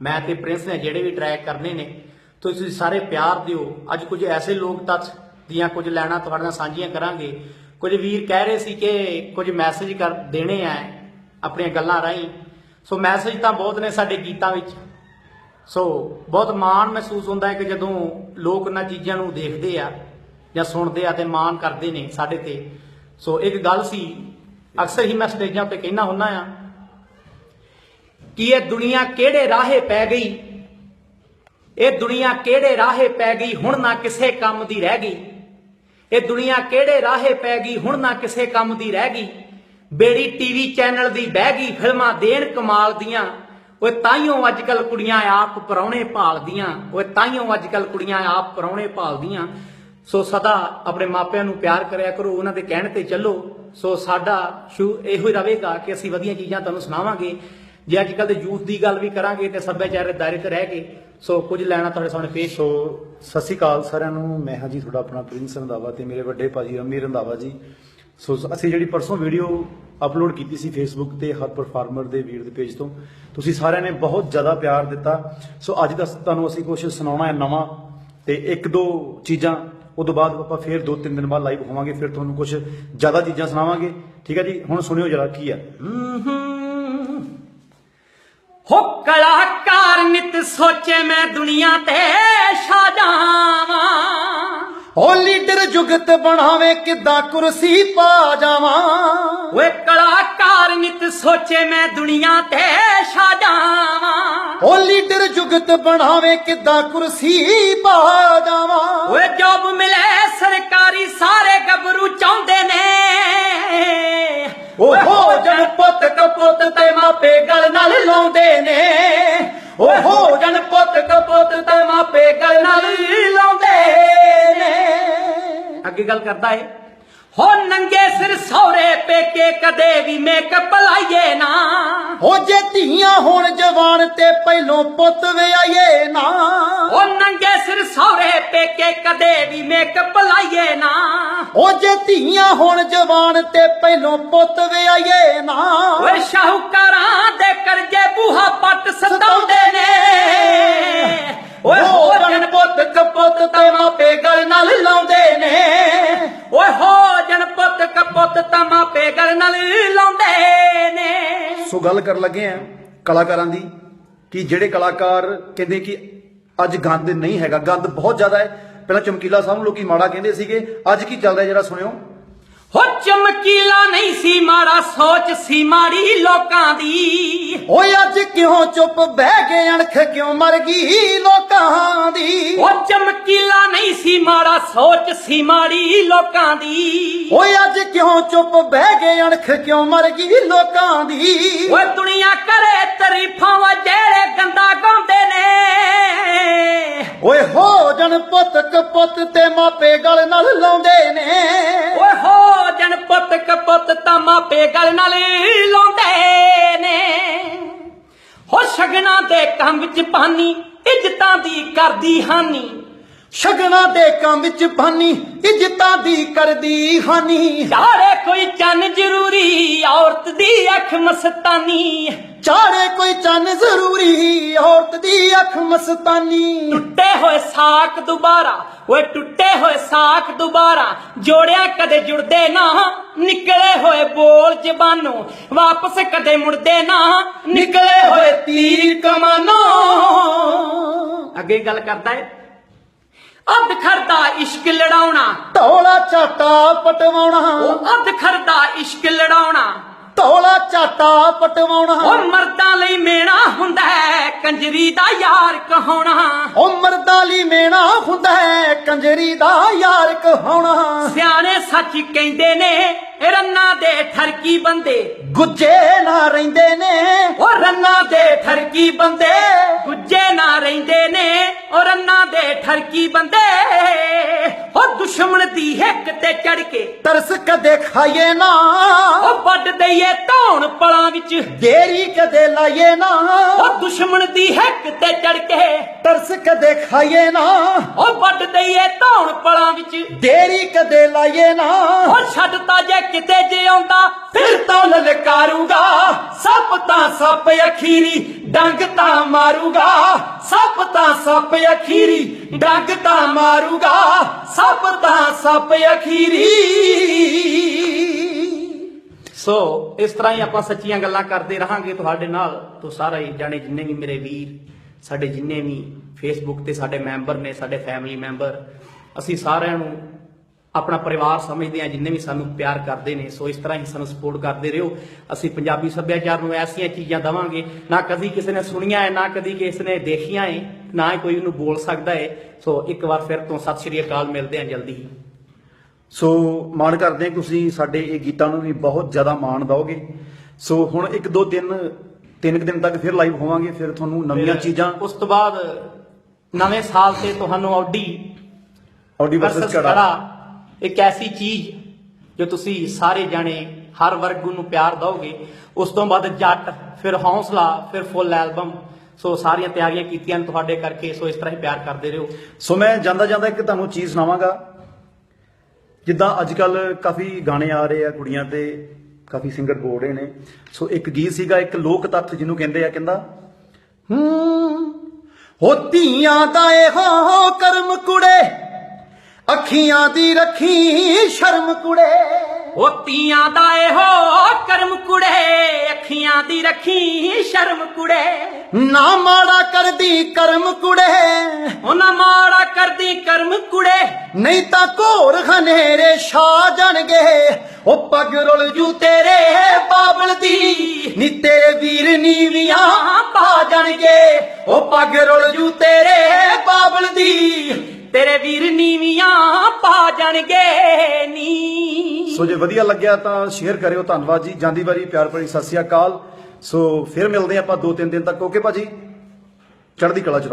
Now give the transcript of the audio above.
ਮੈਂ ਤੇ ਪ੍ਰਿੰਸ ਨੇ ਜਿਹੜੇ ਵੀ ਟਰੈਕ ਕਰਨੇ ਨੇ, ਤੁਸੀਂ ਸਾਰੇ ਪਿਆਰ ਦਿਓ। ਅੱਜ ਕੁਝ ਐਸੇ ਲੋਕ ਤੱਥ ਦੀਆਂ ਕੁਝ ਲੈਣਾ ਤੁਹਾਡੇ ਨਾਲ ਸਾਂਝੀਆਂ ਕਰਾਂਗੇ। ਕੁਝ ਵੀਰ ਕਹਿ ਰਹੇ ਸੀ ਕਿ ਕੁਝ ਮੈਸੇਜ ਕਰ ਦੇਣੇ ਆ ਆਪਣੀਆਂ ਗੱਲਾਂ ਰਾਹੀਂ। ਸੋ ਮੈਸੇਜ ਤਾਂ ਬਹੁਤ ਨੇ ਸਾਡੇ ਗੀਤਾਂ ਵਿੱਚ। ਸੋ ਬਹੁਤ ਮਾਣ ਮਹਿਸੂਸ ਹੁੰਦਾ ਹੈ ਕਿ ਜਦੋਂ ਲੋਕ ਇਹਨਾਂ ਚੀਜ਼ਾਂ ਨੂੰ ਦੇਖਦੇ ਆ ਜਾਂ ਸੁਣਦੇ ਆ ਤੇ ਮਾਣ ਕਰਦੇ ਨੇ ਸਾਡੇ ਤੇ। ਸੋ ਇੱਕ ਗੱਲ ਸੀ, ਅਕਸਰ ਹੀ ਮੈਂ ਸਟੇਜਾਂ ਤੇ ਕਹਿਣਾ ਹੁੰਦਾ ਆ ਕਿ ਇਹ ਦੁਨੀਆ ਕਿਹੜੇ ਰਾਹੇ ਪੈ ਗਈ? ਇਹ ਦੁਨੀਆ ਕਿਹੜੇ ਰਾਹੇ ਪੈ ਗਈ ਹੁਣ ਨਾ ਕਿਸੇ ਕੰਮ ਦੀ ਰਹਿ ਗਈ? ਇਹ ਦੁਨੀਆ ਕਿਹੜੇ ਰਾਹੇ ਪੈ ਗਈ ਹੁਣ ਨਾ ਕਿਸੇ ਕੰਮ ਦੀ ਰਹਿ ਗਈ? ਬੇੜੀ ਟੀਵੀ ਚੈਨਲ ਦੀ ਬਹਿ ਗਈ, ਫਿਲਮਾਂ ਦੇਣ ਕਮਾਲ ਦੀਆਂ। ਓਏ ਤਾਈਓ ਅੱਜ ਕੱਲ ਕੁੜੀਆਂ ਆਪ ਪਰੌਣੇ ਭਾਲਦੀਆਂ। ਓਏ ਤਾਈਓ ਅੱਜ ਕੱਲ ਕੁੜੀਆਂ ਆਪ ਪਰੌਣੇ ਭਾਲਦੀਆਂ। ਸੋ ਸਦਾ ਆਪਣੇ ਮਾਪਿਆਂ ਨੂੰ ਪਿਆਰ ਕਰਿਆ ਕਰੋ, ਉਹਨਾਂ ਦੇ ਕਹਿਣ ਤੇ ਚੱਲੋ। ਸੋ ਸਾਡਾ ਸ਼ੂ ਇਹੋ ਹੀ ਰਹੇਗਾ ਕਿ ਅਸੀਂ ਵਧੀਆ ਚੀਜ਼ਾਂ ਤੁਹਾਨੂੰ ਸੁਣਾਵਾਂਗੇ। ਜੇ ਅੱਜ ਕੱਲ ਦੇ ਯੂਥ ਦੀ ਗੱਲ ਵੀ ਕਰਾਂਗੇ ਤੇ ਸੱਭਿਆਚਾਰ ਦੇ ਦਾਇਰੇ ਤੇ ਰਹਿ ਕੇ ਸੋ ਕੁਝ ਲੈਣਾ ਤੁਹਾਡੇ ਸਾਹਮਣੇ ਪੇਸ਼ ਸੋ ਸਤਿ ਸ਼੍ਰੀ ਅਕਾਲ ਸਾਰਿਆਂ ਨੂੰ। ਮੈਂ ਹਾਂ ਜੀ ਤੁਹਾਡਾ ਆਪਣਾ ਪ੍ਰਿੰਸ ਰੰਧਾਵਾ ਤੇ ਮੇਰੇ ਵੱਡੇ ਭਾਜੀ ਰਮੀ ਰੰਧਾਵਾ ਜੀ। ਸੋ ਅਸੀਂ ਜਿਹੜੀ ਪਰਸੋਂ ਵੀਡੀਓ ਅਪਲੋਡ ਕੀਤੀ ਸੀ ਫੇਸਬੁੱਕ ਤੇ ਹਰ ਪਰਫਾਰਮਰ ਦੇ ਵੀਰ ਦੇ ਪੇਜ ਤੋਂ ਤੁਸੀਂ ਸਾਰਿਆਂ ਨੇ ਬਹੁਤ ਜ਼ਿਆਦਾ ਪਿਆਰ ਦਿੱਤਾ। ਸੋ ਅੱਜ ਦਾ ਤੁਹਾਨੂੰ ਅਸੀਂ ਕੁਝ ਸੁਣਾਉਣਾ ਹੈ ਨਵਾਂ ਤੇ ਇੱਕ ਦੋ ਚੀਜ਼ਾਂ ਉਦੋਂ ਬਾਅਦ ਆਪਾਂ ਫੇਰ ਦੋ ਤਿੰਨ ਦਿਨ ਬਾਅਦ ਲਾਈਵ ਹੋਵਾਂਗੇ ਫਿਰ ਤੁਹਾਨੂੰ ਕੁਝ ਜ਼ਿਆਦਾ ਚੀਜ਼ਾਂ ਸੁਣਾਵਾਂਗੇ। ਠੀਕ ਹੈ ਜੀ? ਹੁਣ ਸੁਣਿਓ ਜਰਾ ਕੀ ਹੈ ਹੋ। ਕਲਾਕਾਰ ਨਿਤ ਸੋਚੇ ਮੈਂ ਦੁਨੀਆ ਤੇ ਜਾਵਾਂ ਓ ਲੀਡਰ ਜੁਗਤ ਬਣਾਵੇ ਕਿੱਦਾਂ ਕੁਰਸੀ ਪਾ ਜਾਵਾਂ। ਓਏ ਕਲਾਕਾਰ ਨਿਤ ਸੋਚੇ ਮੈਂ ਦੁਨੀਆ ਤੇ ਜਾਵਾਂ ਓ ਲੀਡਰ ਜੁਗਤ ਬਣਾਵੇ ਕਿੱਦਾਂ ਕੁਰਸੀ ਪਾ ਜਾਵਾਂ। ਓਏ ਜੋਬ ਮਿਲੇ ਸਰਕਾਰੀ ਸਾਰੇ ਗੱਭਰੂ ਚਾਹੁੰਦੇ ਨੇ। ਓ ਹੋ ਜਨ ਪੁੱਤ ਕਪੁੱਤ ਤੇ ਮਾਪੇ ਗਲ ਨਾਲ ਲਾਉਂਦੇ ਨੇ ਓ ਹੋ ਜਨ ਪੁੱਤ ਕਪੁੱਤ ਤੇ ਮਾਪੇ ਗਲ ਲਾਉਂਦੇ ਨੇ। ਅੱਗੇ ਗੱਲ ਕਰਦਾ ਏ। ਹੋ ਨੰਗੇ ਸਿਰ ਸੌਰੇ ਪੇਕੇ ਕਦੇ ਵੀ ਮੇਕਅਪ ਲਾਈਏ ਨਾ। ਓ ਜੇ ਧੀਆਂ ਹੋਣ ਜਵਾਨ ਤੇ ਪਹਿਲੋਂ ਪੁੱਤ ਵਿਆਈਏ ਨਾ। ਉਹ ਨੰਗੇ ਸਿਰ ਸੌਰੇ ਪੇਕੇ ਕਦੇ ਵੀ ਮੇਕਅਪ ਲਾਈਏ ਨਾ। ਓ ਜੇ ਧੀਆਂ ਹੋਣ ਜਵਾਨ ਤੇ ਪਹਿਲੋਂ ਪੁੱਤ ਵਿਆਈਏ ਨਾ। ਓਏ ਸ਼ਾਹੂਕਾਰਾਂ ਦੇ ਕਰਜ਼ੇ ਬੂਹਾ ਪੱਟ ਸਤਾਉਂਦੇ ਨੇ। ਓਏ ਹੋ ਜਨ ਪੁੱਤ ਕਪੁੱਤ ਤੇ ਮਾਪੇ ਗਲ ਨਾਲ ਲਾਉਂਦੇ ਨੇ। ਓਏ ਹੋ ਜਨ ਪੁੱਤ ਕਪੁੱਤ ਤਾਂ ਮਾਪੇ ਗਲ ਨਾਲ ਲਾਉਂਦੇ ਸੋ ਗੱਲ ਕਰਨ ਲੱਗੇ ਆ ਕਲਾਕਾਰਾਂ ਦੀ, ਕਿ ਜਿਹੜੇ ਕਲਾਕਾਰ ਕਹਿੰਦੇ ਕਿ ਅੱਜ ਗੰਦ ਨਹੀਂ ਹੈਗਾ, ਗੰਦ ਬਹੁਤ ਜ਼ਿਆਦਾ ਹੈ। ਪਹਿਲਾਂ ਚਮਕੀਲਾ ਸਾਹਿਬ ਨੂੰ ਲੋਕੀ ਮਾੜਾ ਕਹਿੰਦੇ ਸੀਗੇ, ਅੱਜ ਕੀ ਚੱਲ ਰਿਹਾ ਜਿਹੜਾ ਸੁਣਿਓ। ਹੋ ਚਮਕੀਲਾ ਨਹੀਂ ਸੀ ਮਾੜਾ, ਸੋਚ ਸੀ ਮਾੜੀ ਲੋਕਾਂ ਦੀ। ਓਏ ਅੱਜ ਕਿਉਂ ਚੁੱਪ ਬਹਿ ਗਏ ਅਣਖ ਕਿਉਂ ਮਰ ਗਈ ਲੋਕਾਂ ਦੀ? ਉਹ ਚਮਕੀਲਾ ਨਹੀਂ ਸੀ ਮਾੜਾ ਸੋਚ ਸੀ ਮਾੜੀ ਲੋਕਾਂ ਦੀ। ਓਏ ਅੱਜ ਕਿਉਂ ਚੁੱਪ ਬਹਿ ਗਏ ਅਣਖ ਕਿਉਂ ਮਰ ਗਈ ਲੋਕਾਂ ਦੀ? ਓਏ ਦੁਨੀਆ ਕਰੇ ਤਾਰੀਫਾਂ ਵਾ ਜਿਹੜੇ ਗੰਦਾ ਗਾਉਂਦੇ ਨੇ। ਓਏ ਹੋ ਜਨ ਪੁੱਤ ਕਪੁੱਤ ਤੇ ਮਾਪੇ ਗਲ ਨਾਲ ਲਾਉਂਦੇ ਨੇ। ਓਏ ਹੋ ਜਨ ਪੁੱਤ ਕਪੁੱਤ ਤਾਂ ਮਾਪੇ ਗਲ ਨਾਲ ਲਾਉਂਦੇ ਨੇ। ਹੋ ਸ਼ਗਨਾਂ ਦੇ ਕੰਮ ਵਿੱਚ ਪਾਨੀ ਇੱਜ਼ਤਾਂ ਦੀ ਕਰਦੀ ਹਾਨੀ। ਸ਼ਗਨਾਂ ਦੇ ਕੰਮ ਵਿੱਚ ਭਾਨੀ ਇੱਜ਼ਤਾਂ ਦੀ ਕਰਦੀ ਹਾਨੀ। ਚਾਰੇ ਕੋਈ ਚੰਨ ਜ਼ਰੂਰੀ ਔਰਤ ਦੀ ਅੱਖ ਮਸਤਾਨੀ। ਚਾਰੇ ਕੋਈ ਚੰਨ ਜ਼ਰੂਰੀ ਔਰਤ ਦੀ ਅੱਖ ਮਸਤਾਨੀ। ਟੁੱਟੇ ਹੋਏ ਸਾਖ ਦੁਬਾਰਾ ਓਏ ਟੁੱਟੇ ਹੋਏ ਸਾਖ ਦੁਬਾਰਾ ਜੋੜਿਆ ਕਦੇ ਜੁੜਦੇ ਨਾ ਨਿਕਲੇ ਹੋਏ ਬੋਲ ਜ਼ਬਾਨੋਂ ਵਾਪਸ ਕਦੇ ਮੁੜਦੇ ਨਾ ਨਿਕਲੇ ਹੋਏ ਤੀਰ ਕਮਾਨੋਂ। ਅੱਗੇ ਗੱਲ ਕਰਦਾ ਹੈ ਅੱਧ ਖਰਦਾ ਇਸ਼ਕ ਲੜਾਉਣਾ। ਢੋਲਾ ਝਾਟਾ ਪਟਵਾਉਣਾ। ਉਹ ਅੱਧ ਖਰਦਾ ਇਸ਼ਕ ਲੜਾਉਣਾ। ਝਾਟਾ ਪਟਵਾਉਣਾ। ਉਹ ਮਰਦਾਂ ਲਈ ਮੇਣਾ ਹੁੰਦਾ ਹੈ ਕੰਜਰੀ ਦਾ ਯਾਰ ਕਹਾਉਣਾ। ਉਹ ਮਰਦਾਂ ਲਈ ਮੇਣਾ ਹੁੰਦਾ ਹੈ ਕੰਜਰੀ ਦਾ ਯਾਰ ਕਹਾਉਣਾ। ਸਿਆਣੇ ਸੱਚ ਕਹਿੰਦੇ ਨੇ ਰੰਨਾ ਦੇ ਠਰਕੀ ਬੰਦੇ। ਗੁੱਜੇ ਨਾ ਰਹਿੰਦੇ ਨੇ। ਉਹ ਰੰਨਾ ਦੇ ਠਰਕੀ ਬੰਦੇ। ਗੁੱਜੇ ਨਾ ਰਹਿੰਦੇ ਨੇ ਉਹ ਰੰਨਾ ਦੇ ਠਰਕੀ ਬੰਦੇ। ਉਹ ਦੁਸ਼ਮਣ ਦੀ ਹਿੱਕ ਤੇ ਚੜ ਕੇ ਤਰਸ ਕਦੇ ਖਾਈਏ ਨਾ। ਉਹ ਵੱਢ ਦਈਏ ਧੌਣ ਪਲਾਂ ਵਿੱਚ। ਦੇਰੀ ਕਦੇ ਲਾਈਏ ਨਾ। ਉਹ ਦੁਸ਼ਮਣ ਦੀ ਹਿੱਕ ਤੇ ਚੜ ਕੇ। ਤਰਸ ਕਦੇ ਖਾਈਏ ਨਾ। ਉਹ ਵੱਡ ਦਈਏ ਧੌਣ ਪਲਾਂ ਵਿੱਚ। ਦੇਰੀ ਕਦੇ ਲਾਈਏ ਨਾ। ਉਹ ਛੱਡਤਾ ਜੇ ਕਿਤੇ ਜੇ ਆਉਂਦਾ ਫਿਰ ਤੋਂ ਲਲਕਾਰੂਗਾ। ਸੱਪ ਤਾਂ ਸੱਪ ਅਖੀਰੀ ਡੰਗ ਤਾਂ ਮਾਰੂਗਾ। ਸੱਪ ਤਾਂ ਸੱਪ ਅਖੀਰੀ ਡੰਗ ਤਾਂ ਮਾਰੂਗਾ। ਸੱਪ ਤਾਂ ਸੱਪ ਅਖੀਰੀ। ਸੋ ਇਸ ਤਰ੍ਹਾਂ ਹੀ ਆਪਾਂ ਸੱਚੀਆਂ ਗੱਲਾਂ ਕਰਦੇ ਰਹਾਂਗੇ ਤੁਹਾਡੇ ਨਾਲ। ਤੋਂ ਸਾਰਾ ਹੀ ਜਾਣੇ ਜਿੰਨੇ ਵੀ ਮੇਰੇ ਵੀਰ, ਸਾਡੇ ਜਿੰਨੇ ਵੀ ਫੇਸਬੁੱਕ ਤੇ ਸਾਡੇ ਮੈਂਬਰ ਨੇ, ਸਾਡੇ ਫੈਮਿਲੀ ਮੈਂਬਰ ਅਸੀਂ ਸਾਰਿਆਂ ਨੂੰ ਆਪਣਾ ਪਰਿਵਾਰ ਸਮਝਦੇ ਹਾਂ, ਜਿੰਨੇ ਵੀ ਸਾਨੂੰ ਪਿਆਰ ਕਰਦੇ ਨੇ। ਸੋ ਇਸ ਤਰ੍ਹਾਂ ਹੀ ਸਾਨੂੰ ਸਪੋਰਟ ਕਰਦੇ ਰਹੋ। ਅਸੀਂ ਪੰਜਾਬੀ ਸੱਭਿਆਚਾਰ ਨੂੰ ਐਸੀਆਂ ਚੀਜ਼ਾਂ ਦਵਾਂਗੇ, ਨਾ ਕਦੀ ਕਿਸੇ ਨੇ ਸੁਣੀਆਂ ਹੈ, ਨਾ ਕਦੀ ਕਿਸੇ ਨੇ ਦੇਖੀਆਂ ਹੈ, ਨਾ ਹੀ ਕੋਈ ਉਹਨੂੰ ਬੋਲ ਸਕਦਾ ਹੈ। ਸੋ ਇੱਕ ਵਾਰ ਫਿਰ ਤੋਂ ਸਤਿ ਸ਼੍ਰੀ ਅਕਾਲ, ਮਿਲਦੇ ਹਾਂ ਜਲਦੀ ਹੀ। ਸੋ ਮਾਣ ਕਰਦੇ ਹਾਂ ਤੁਸੀਂ ਸਾਡੇ ਇਹ ਗੀਤਾਂ ਨੂੰ ਵੀ ਬਹੁਤ ਜ਼ਿਆਦਾ ਮਾਣ ਦਿਓਗੇ। ਸੋ ਹੁਣ ਇੱਕ ਦੋ ਦਿਨ ਤਿੰਨ ਕੁ ਦਿਨ ਤੱਕ ਫਿਰ ਲਾਈਵ ਹੋਵਾਂਗੇ ਫਿਰ ਤੁਹਾਨੂੰ ਨਵੀਆਂ ਚੀਜ਼ਾਂ ਉਸ ਤੋਂ ਬਾਅਦ ਨਵੇਂ ਸਾਲ ਤੇ ਤੁਹਾਨੂੰ ਆਡੀ ਆਡੀ ਵਰਸਸ ਕੜਾ ਇੱਕ ਐਸੀ ਚੀਜ਼ ਜੋ ਤੁਸੀਂ ਸਾਰੇ ਜਾਣੇ ਹਰ ਵਰਗ ਨੂੰ ਪਿਆਰ ਦਿਓਗੇ। ਉਸ ਤੋਂ ਬਾਅਦ ਜੱਟ ਫਿਰ ਹੌਸਲਾ ਫਿਰ ਫੁੱਲ ਐਲਬਮ ਸੋ ਸਾਰੀਆਂ ਤਿਆਰੀਆਂ ਕੀਤੀਆਂ ਨੇ ਤੁਹਾਡੇ ਕਰਕੇ ਸੋ ਇਸ ਤਰ੍ਹਾਂ ਹੀ ਪਿਆਰ ਕਰਦੇ ਰਹੋ। ਸੋ ਮੈਂ ਜਾਂਦਾ ਜਾਂਦਾ ਇੱਕ ਤੁਹਾਨੂੰ ਚੀਜ਼ ਸੁਣਾਵਾਂਗਾ। ਜਿੱਦਾਂ ਅੱਜ ਕੱਲ ਕਾਫੀ ਗਾਣੇ ਆ ਰਹੇ ਆ ਕੁੜੀਆਂ ਤੇ ਕਾਫੀ ਸਿੰਗਰ ਬੋਲ ਰਹੇ ਨੇ। ਸੋ ਇੱਕ ਗੀਤ ਸੀਗਾ, ਇੱਕ ਲੋਕ ਤੱਥ ਜਿਹਨੂੰ ਕਹਿੰਦੇ ਆ, ਕਹਿੰਦਾ, ਹੂੰ, ਹੋ ਧੀਆਂ ਦਾ ਇਹੋ ਕਰਮ ਕੁੜੇ, ਅੱਖੀਆਂ ਦੀ ਰੱਖੀ ਸ਼ਰਮ ਕੁੜੇ। ਉਹ ਤੀਆਂ ਦਾ ਇਹੋ ਕਰਮ ਕੁੜੇ ਅੱਖੀਆਂ ਦੀ ਰੱਖੀ ਸ਼ਰਮ ਕੁੜੇ। ਨਾ ਮਾੜਾ ਕਰਦੀ ਕਰਮ ਕੁੜੇ। ਉਹਨਾਂ ਮਾੜਾ ਕਰਦੀ ਕਰਮ ਕੁੜੇ। ਨਹੀਂ ਤਾਂ ਘੋਰ ਹਨੇਰੇ ਛਾ ਜਾਣਗੇ। ਉਹ ਪੱਗ ਰੁਲ ਜੂ ਤੇਰੇ ਬਾਬਲ ਦੀ। ਨੀ ਤੇਰੇ ਵੀਰ ਨੀਵੀਆਂ ਪਾ ਜਾਣਗੇ। ਉਹ ਪੱਗ ਰੁਲ ਜੂ ਤੇਰੇ ਬਾਬਲ ਦੀ। ਤੇਰੇ ਵੀਰ ਨੀਵੀਆਂ ਪਾ ਜਾਣਗੇ। ਨੀ ਸੋ ਜੇ ਵਧੀਆ ਲੱਗਿਆ ਤਾਂ ਸ਼ੇਅਰ ਕਰਿਓ। ਧੰਨਵਾਦ ਜੀ। ਜਾਂਦੀ ਵਾਰੀ ਪਿਆਰ ਭਰੀ ਸਤਿ ਸ੍ਰੀ ਅਕਾਲ। ਸੋ ਫਿਰ ਮਿਲਦੇ ਹਾਂ ਆਪਾਂ ਦੋ ਤਿੰਨ ਦਿਨ ਤੱਕ। ਓਕੇ ਭਾਜੀ। ਚੜ੍ਹਦੀ ਕਲਾ ਚ